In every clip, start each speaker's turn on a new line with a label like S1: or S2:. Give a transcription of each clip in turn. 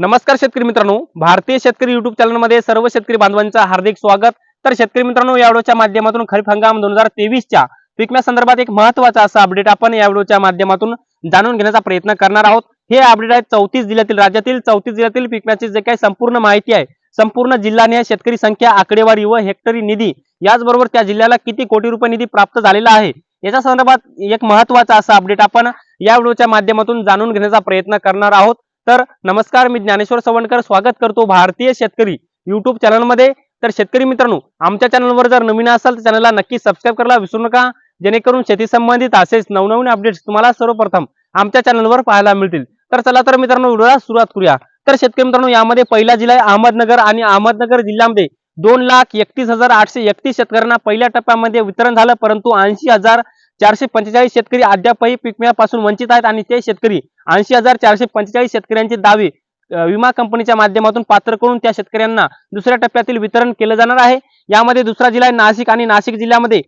S1: नमस्कार शेतकरी मित्रांनो. भारतीय शेतकरी युट्यूब चॅनलमध्ये सर्व शेतकरी बांधवांचं हार्दिक स्वागत. तर शेतकरी मित्रांनो या व्हिडिओच्या माध्यमातून खरीप हंगाम दोन हजार तेवीसच्या पिकम्या संदर्भात एक महत्त्वाचा असा अपडेट आपण या व्हिडिओच्या माध्यमातून जाणून घेण्याचा प्रयत्न करणार आहोत. हे अपडेट आहे चौतीस जिल्ह्यातील राज्यातील चौतीस जिल्ह्यातील पिकम्याची जे काही संपूर्ण माहिती आहे संपूर्ण जिल्ह्याने शेतकरी संख्या आकडेवारी व हेक्टरी निधी याचबरोबर त्या जिल्ह्याला किती कोटी रुपये निधी प्राप्त झालेला आहे याच्या संदर्भात एक महत्त्वाचा असा अपडेट आपण या व्हिडिओच्या माध्यमातून जाणून घेण्याचा प्रयत्न करणार आहोत. तर नमस्कार मी ज्ञानेश्वर सवणकर. स्वागत करतो भारतीय शेतकरी युट्यूब चॅनलमध्ये तर शेतकरी मित्रांनो आमच्या चॅनलवर जर नवीन असाल तर चॅनलला नक्की सबस्क्राईब करायला विसरू नका. जेणेकरून शेती संबंधित असेच नवनवीन अपडेट्स तुम्हाला सर्वप्रथम आमच्या चॅनलवर पाहायला मिळतील. तर चला तर मित्रांनो व्हिडिओला सुरुवात करूया. तर शेतकरी मित्रांनो यामध्ये पहिला जिल्हा आहे अहमदनगर आणि अहमदनगर जिल्ह्यामध्ये दोन लाख एकतीस हजार आठशे एकतीस शेतकऱ्यांना पहिल्या टप्प्यामध्ये वितरण झालं परंतु ऐंशी हजार चारशे पंचेचाळीस शेतकरी अद्यापही पिकम्यापासून वंचित आहेत आणि ते शेतकरी ऐंशी हजार चारशे पंचेचाळीस शेतकऱ्यांचे दावे विमा कंपनीच्या माध्यमातून पात्र करून त्या शेतकऱ्यांना दुसऱ्या टप्प्यातील वितरण केलं जाणार आहे. यामध्ये दुसरा जिल्हा आहे नाशिक आणि नाशिक जिल्ह्यामध्ये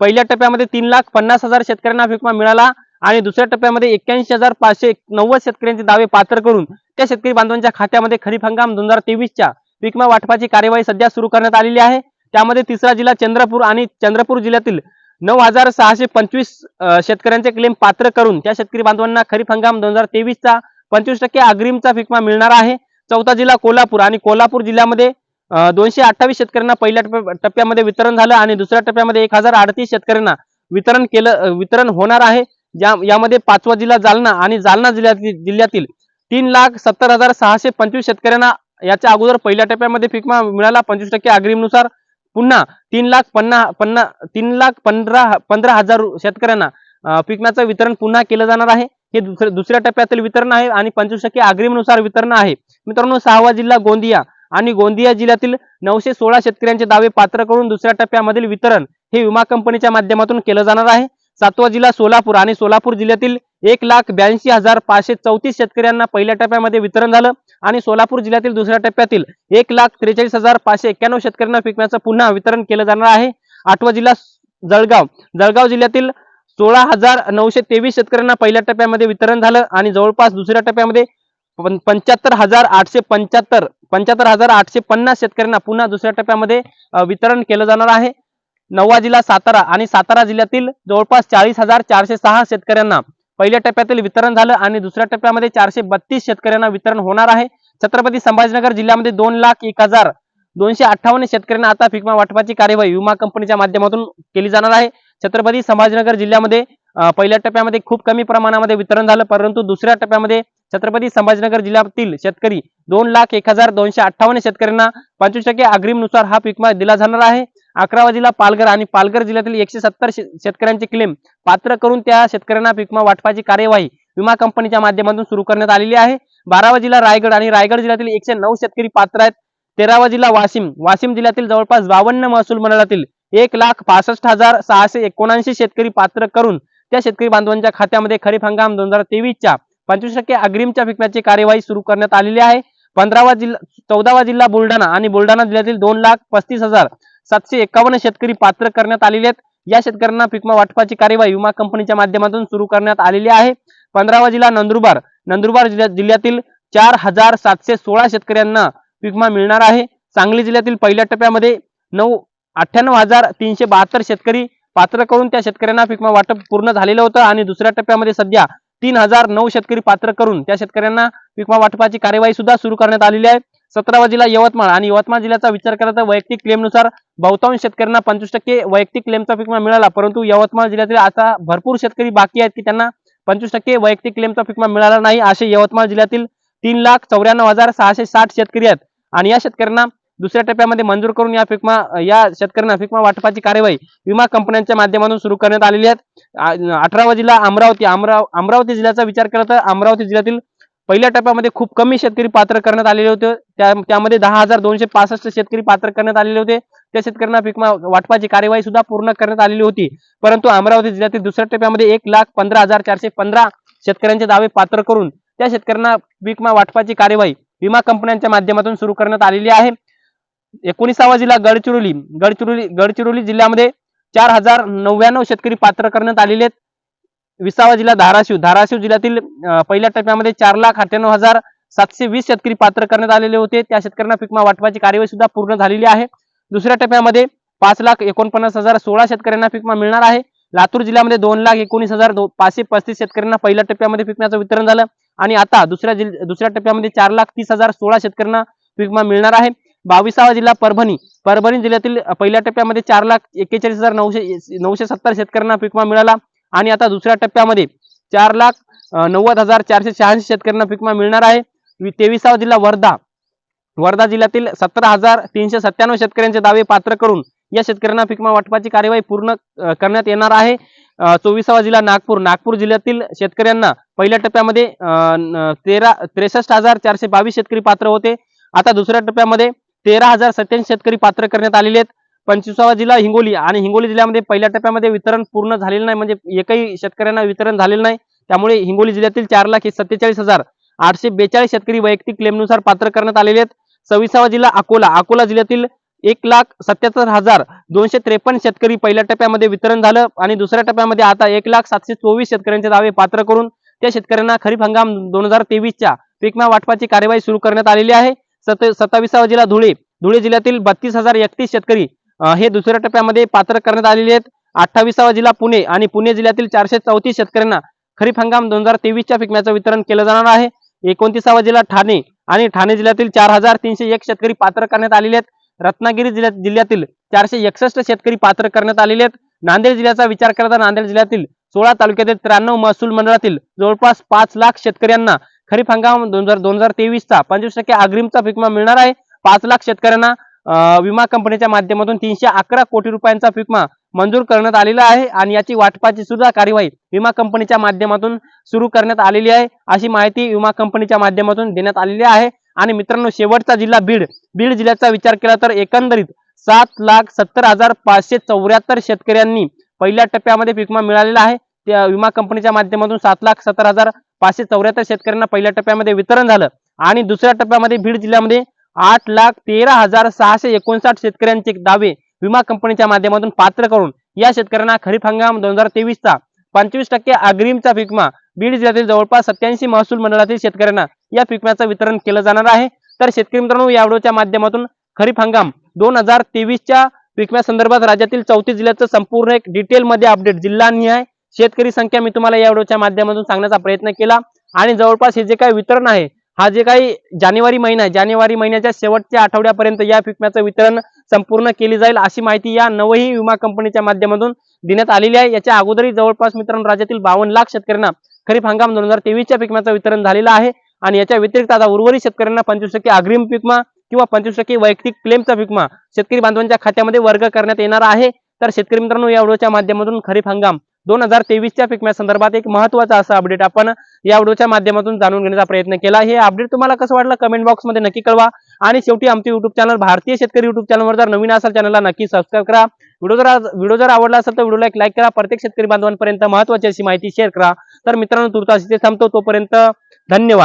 S1: पहिल्या टप्प्यामध्ये तीन लाख पन्नास हजार शेतकऱ्यांना विमा मिळाला आणि दुसऱ्या टप्प्यामध्ये एक्क्याऐंशी हजार पाचशे नव्वद शेतकऱ्यांचे दावे पात्र करून त्या शेतकरी बांधवांच्या खात्यामध्ये खरीप हंगाम दोन हजार तेवीसच्या विमा वाटपाची कार्यवाही सध्या सुरू करण्यात आलेली आहे. त्यामध्ये तिसरा जिल्हा चंद्रपूर आणि चंद्रपूर जिल्ह्यातील नऊ हजार सहाशे पंचवीस शेतकऱ्यांचे क्लेम पात्र करून त्या शेतकरी बांधवांना खरीप हंगाम दोन हजार तेवीसचा पंचवीस टक्के अग्रिमचा फिकमा मिळणार आहे. चौथा जिल्हा कोल्हापूर आणि कोल्हापूर जिल्ह्यामध्ये दोनशे अठ्ठावीस शेतकऱ्यांना पहिल्या टप्प्यामध्ये वितरण झालं आणि दुसऱ्या टप्प्यामध्ये एक हजार अडतीस शेतकऱ्यांना वितरण केलं वितरण होणार आहे. ज्या यामध्ये पाचवा जिल्हा जालना आणि जालना जिल्ह्यातील जिल्ह्यातील तीन लाख सत्तर हजार सहाशे पंचवीस शेतकऱ्यांना याच्या अगोदर पहिल्या टप्प्यामध्ये फिकमा मिळाला. पंचवीस टक्के अग्रिमनुसार पुन्हा तीन लाख पन्ना पन्ना तीन लाख पंधरा पंधरा हजार शेतकऱ्यांना पिकनाचं पिकण्याचं वितरण पुन्हा केलं जाणार आहे. हे दुसऱ्या दुसऱ्या टप्प्यातील वितरण आहे आणि पंचवीस टक्के अग्रिमनुसार वितरण आहे. मित्रांनो सहावा जिल्हा गोंदिया आणि गोंदिया जिल्ह्यातील नऊशे सोळा शेतकऱ्यांचे दावे पात्र करून दुसऱ्या टप्प्यामधील वितरण हे विमा कंपनीच्या माध्यमातून केलं जाणार आहे. सातवा जिल्हा सोलापूर आणि सोलापूर जिल्ह्यातील एक लाख ब्याऐंशी हजार पाचशे चौतीस शेतकऱ्यांना पहिल्या टप्प्यामध्ये वितरण झालं आणि सोलापूर जिल्ह्यातील दुसऱ्या टप्प्यातील एक लाख त्रेचाळीस हजार पाचशे एक्क्याण्णव शेतकऱ्यांना पिकण्याचं पुन्हा वितरण केलं जाणार आहे. आठवा जिल्हा जळगाव. जळगाव जिल्ह्यातील सोळा हजार नऊशे तेवीस शेतकऱ्यांना पहिल्या टप्प्यामध्ये वितरण झालं आणि जवळपास दुसऱ्या टप्प्यामध्ये पंच्याहत्तर हजार आठशे पंच्याहत्तर पंच्याहत्तर हजार आठशे पन्नास शेतकऱ्यांना पुन्हा दुसऱ्या टप्प्यामध्ये वितरण केलं जाणार आहे. नववा जिल्हा सातारा आणि सातारा जिल्ह्यातील जवळपास चाळीस हजार चारशे सहा शेतकऱ्यांना पहिल्या टप्प्यातील वितरण झालं आणि दुसऱ्या टप्प्यामध्ये चारशे बत्तीस शेतकऱ्यांना वितरण होणार आहे. छत्रपती संभाजीनगर जिल्ह्यामध्ये दोन लाख एक हजार दोनशे अठ्ठावन्न शेतकऱ्यांना आता फिकमा वाटपाची कार्यवाही विमा कंपनीच्या माध्यमातून केली जाणार आहे. छत्रपती संभाजीनगर जिल्ह्यामध्ये पहिल्या टप्प्यामध्ये खूप कमी प्रमाणामध्ये वितरण झालं परंतु दुसऱ्या टप्प्यामध्ये छत्रपती संभाजीनगर जिल्ह्यातील शेतकरी दोन लाख एक हजार दोनशे अठ्ठावन्न शेतकऱ्यांना पंचवीस टक्के अग्रिमनुसार हा पिकमा दिला जाणार आहे. अकरावा जिल्हा पालघर आणि पालघर जिल्ह्यातील एकशे सत्तर शेतकऱ्यांचे क्लेम पात्र करून त्या शेतकऱ्यांना पिकमा वाटपाची कार्यवाही विमा कंपनीच्या माध्यमातून सुरू करण्यात आलेली आहे. बारावा जिल्हा रायगड आणि रायगड जिल्ह्यातील एकशे नऊ शेतकरी पात्र आहेत. तेरावा जिल्हा वाशिम वाशिम जिल्ह्यातील जवळपास बावन्न महसूल मंडळातील एक लाख पासष्ट हजार सहाशे एकोणऐंशी शेतकरी पात्र करून त्या शेतकरी बांधवांच्या खात्यामध्ये खरीप हंगाम दोन हजार तेवीसच्या पंचवीस टक्के अग्रिमच्या फिकण्याची कार्यवाही सुरू करण्यात आलेली आहे. पंधरावा जिल्हा चौदावा जिल्हा बुलढाणा आणि बुलढाणा जिल्ह्यातील दोन लाख पस्तीस हजार सातशे एकावन्न शेतकरी पात्र करण्यात आलेले आहेत. या शेतकऱ्यांना पिकमा वाटपाची कार्यवाही विमा कंपनीच्या माध्यमातून सुरू करण्यात आलेली आहे. पंधरावा जिल्हा नंदुरबार नंदुरबार जिल्ह्यातील चार हजार सातशे सोळा शेतकऱ्यांना पिकमा मिळणार आहे. सांगली जिल्ह्यातील पहिल्या टप्प्यामध्ये नऊ अठ्ठ्याण्णव हजार तीनशे बहात्तर शेतकरी पात्र करून त्या शेतकऱ्यांना पिकमा वाटप पूर्ण झालेलं होतं आणि दुसऱ्या टप्प्यामध्ये सध्या तीन हजार नऊ शेतकरी पात्र करून त्या शेतकऱ्यांना पिकमा वाटपाची कार्यवाही सुद्धा सुरू करण्यात आलेली आहे. सतरावा जिल्हा यवतमाळ आणि यवतमाळ जिल्ह्याचा विचार केला तर वैयक्तिक क्लेमनुसार बहुतांश शेतकऱ्यांना पंचवीस टक्के वैयक्तिक क्लेमचा पिकमा मिळाला परंतु यवतमाळ जिल्ह्यातील आता भरपूर शेतकरी बाकी आहेत की त्यांना पंचवीस टक्के वैयक्तिक क्लेमचा पिकमा मिळाला नाही. असे यवतमाळ जिल्ह्यातील तीन लाख चौऱ्याण्णव हजार सहाशे साठ शेतकरी आहेत आणि या शेतकऱ्यांना दुसऱ्या टप्प्यामध्ये मंजूर करून या फिकमा या शेतकऱ्यांना फिकमा वाटपाची कार्यवाही विमा कंपन्यांच्या माध्यमातून सुरू करण्यात आलेली आहे. अठरावा जिल्हा अमरावती अमराव अमरावती जिल्ह्याचा विचार केला तर अमरावती जिल्ह्यातील पहिल्या टप्प्यामध्ये खूप कमी शेतकरी पात्र करण्यात आलेले होते. त्या त्यामध्ये दहा हजार दोनशे पासष्ट शेतकरी पात्र करण्यात आलेले होते. त्या शेतकऱ्यांना पिकमा वाटपाची कार्यवाही सुद्धा पूर्ण करण्यात आलेली होती. परंतु अमरावती जिल्ह्यातील दुसऱ्या टप्प्यामध्ये एक लाख पंधरा हजार चारशे पंधरा शेतकऱ्यांचे दावे पात्र करून त्या शेतकऱ्यांना पीकमा वाटपाची कार्यवाही विमा कंपन्यांच्या माध्यमातून सुरू करण्यात आलेली आहे. एकोणीसावा जिल्हा गडचिरोली. गडचिरोली गडचिरोली जिल्ह्यामध्ये चार हजार नव्याण्णव शेतकरी पात्र करण्यात आलेले आहेत. विसावा जिल्हा धाराशिव. धाराशिव जिल्ह्यातील पहिल्या टप्प्यामध्ये चार लाख अठ्ठ्याण्णव हजार सातशे वीस शेतकरी पात्र करण्यात आलेले होते. त्या शेतकऱ्यांना पिकमा वाटपाची कार्यवाही सुद्धा पूर्ण झालेली आहे. दुसऱ्या टप्प्यामध्ये पाच लाख एकोणपन्नास हजार सोळा शेतकऱ्यांना पिकमा मिळणार आहे. लातूर जिल्ह्यामध्ये दोन लाख एकोणीस हजार दो- पाचशे पस्तीस शेतकऱ्यांना पहिल्या टप्प्यामध्ये पिकण्याचं वितरण झालं. आणि आता दुसऱ्या जिल्ह्या दुसऱ्या टप्प्यामध्ये चार लाख तीस हजार सोळा शेतकऱ्यांना पीकमा मिळणार आहे. बावीसावा जिल्हा परभणी. परभणी जिल्ह्यातील पहिल्या टप्प्यामध्ये चार लाख एक्केचाळीस हजार नऊशे नऊशे सत्तर शेतकऱ्यांना पिकमा मिळाला आणि आता दुसऱ्या टप्प्यामध्ये चार लाख नव्वद हजार चारशे शहाऐंशी शेतकऱ्यांना पिकमा मिळणार आहे. तेवीसावा जिल्हा वर्धा. वर्धा जिल्ह्यातील सतरा हजार तीनशे सत्त्याण्णव शेतकऱ्यांचे दावे पात्र करून या शेतकऱ्यांना पिकमा वाटपाची कार्यवाही पूर्ण करण्यात येणार आहे. चोवीसावा जिल्हा नागपूर. नागपूर जिल्ह्यातील शेतकऱ्यांना पहिल्या टप्प्यामध्ये तेरा त्रेसष्ट हजार चारशे बावीस शेतकरी पात्र होते. आता दुसऱ्या टप्प्यामध्ये तेरा हजार सत्याऐंशी शेतकरी पात्र करण्यात आलेले आहेत. पंचवीसावा जिल्हा हिंगोली आणि हिंगोली जिल्ह्यामध्ये पहिल्या टप्प्यामध्ये वितरण पूर्ण झालेलं नाही. म्हणजे एकही शेतकऱ्यांना वितरण झालेलं नाही. त्यामुळे हिंगोली जिल्ह्यातील चार लाख सत्तेचाळीस हजार आठशे बेचाळीस शेतकरी वैयक्तिक क्लेमनुसार पात्र करण्यात आलेले आहेत. सव्वीसावा जिल्हा अकोला. अकोला जिल्ह्यातील एक लाख सत्याहत्तर हजार दोनशे त्रेपन्न शेतकरी पहिल्या टप्प्यामध्ये वितरण झालं आणि दुसऱ्या टप्प्यामध्ये आता एक लाख सातशे चोवीस शेतकऱ्यांचे दावे पात्र करून त्या शेतकऱ्यांना खरीप हंगाम दोन हजार तेवीसच्या पीकमा वाटपाची कार्यवाही सुरू करण्यात आलेली आहे. सत सत्तावीसावा जिल्हा धुळे. धुळे जिल्ह्यातील बत्तीस हजार एकतीस शेतकरी हे दुसऱ्या टप्प्यामध्ये पात्र करण्यात आलेले आहेत. अठ्ठावीसावा जिल्हा पुणे आणि पुणे जिल्ह्यातील चारशे चौतीस शेतकऱ्यांना खरीप हंगाम दोन हजार तेवीसच्या पिकम्याचं वितरण केलं जाणार आहे. एकोणतीसावा जिल्हा ठाणे आणि ठाणे जिल्ह्यातील चार हजार तीनशे एक शेतकरी पात्र करण्यात आलेले आहेत. रत्नागिरी जिल्ह्यात जिल्ह्यातील चारशे एकसष्ट शेतकरी पात्र करण्यात आलेले आहेत. नांदेड जिल्ह्याचा विचार करता नांदेड जिल्ह्यातील सोळा तालुक्यातील त्र्याण्णव महसूल मंडळातील जवळपास पाच लाख शेतकऱ्यांना खरीप हंगाम दोन हजार दोन हजार तेवीसचा पंचवीस टक्के अग्रिमचा पिकमा मिळणार आहे. पाच लाख शेतकऱ्यांना विमा कंपनीच्या माध्यमातून तीनशे अकरा कोटी रुपयांचा पिकमा मंजूर करण्यात आलेला आहे आणि याची वाटपाची सुद्धा कार्यवाही विमा कंपनीच्या माध्यमातून सुरू करण्यात आलेली आहे. अशी माहिती विमा कंपनीच्या माध्यमातून देण्यात आलेली आहे. आणि मित्रांनो शेवटचा जिल्हा बीड. बीड जिल्ह्याचा विचार केला तर एकंदरीत सात लाख सत्तर हजार पाचशे चौऱ्याहत्तर शेतकऱ्यांनी पहिल्या टप्प्यामध्ये पिकमा मिळालेला आहे. त्या विमा कंपनीच्या माध्यमातून सात लाख सत्तर हजार पाचशे चौऱ्याहत्तर शेतकऱ्यांना पहिल्या टप्प्यामध्ये वितरण झालं. आणि दुसऱ्या टप्प्यामध्ये बीड जिल्ह्यामध्ये आठ लाख तेरा हजार सहाशे एकोणसाठ शेतकऱ्यांचे दावे विमा कंपनीच्या माध्यमातून पात्र करून या शेतकऱ्यांना खरीप हंगाम दोन हजार तेवीसचा पंचवीस टक्के अग्रिमचा पिकमा बीड जिल्ह्यातील जवळपास सत्याऐंशी महसूल मंडळातील शेतकऱ्यांना या पिकम्याचं वितरण केलं जाणार आहे. तर शेतकरी मित्रांनो या व्हिडिओच्या माध्यमातून खरीप हंगाम दोन हजार तेवीसच्या पिकम्या संदर्भात राज्यातील चौतीस जिल्ह्याचं संपूर्ण एक डिटेलमध्ये अपडेट जिल्हानिहाय शेतकरी संख्या मी तुम्हाला या व्हिडिओच्या माध्यमातून सांगण्याचा प्रयत्न केला. आणि जवळपास हे जे काही वितरण आहे हा जे काही जानेवारी महिना आहे जानेवारी महिन्याच्या शेवटच्या आठवड्यापर्यंत या पिकम्याचं वितरण संपूर्ण केली जाईल अशी माहिती या नवही विमा कंपनीच्या माध्यमातून देण्यात आलेली आहे. याच्या अगोदरही जवळपास मित्रांनो राज्यातील बावन्न लाख शेतकऱ्यांना खरीप हंगाम दोन हजार तेवीसच्या पिकम्याचं वितरण झालेलं आहे. आणि याच्या व्यतिरिक्त आता उर्वरित शेतकऱ्यांना पंचवीस टक्के अग्रिम पिकमा किंवा पंचवीस टक्के वैयक्तिक क्लेमचा पिकमा शेतकरी बांधवांच्या खात्यामध्ये वर्ग करण्यात येणार आहे. तर शेतकरी मित्रांनो या व्हिडिओच्या माध्यमातून खरीप हंगाम दोन हजार तेवीसच्या फिकम्या संदर्भात एक महत्त्वाचा असा अपडेट आपण या व्हिडिओच्या माध्यमातून जाणून घेण्याचा प्रयत्न केला. हे अपडेट तुम्हाला कसं वाटलं कमेंट बॉक्समध्ये नक्की कळवा. आणि शेवटी आमचे युट्यूब चॅनल भारतीय शेतकरी युट्यूब चॅनलवर जर नवीन असाल चॅनलला नक्की सबस्क्राईब करा. व्हिडिओ जर व्हिडिओ जर आवडला असेल तर व्हिडिओला एक लाईक करा. प्रत्येक शेतकरी बांधवांपर्यंत महत्वाची अशी माहिती शेअर करा. तर मित्रांनो तुर्तास इथे थांबतो. तोपर्यंत धन्यवाद.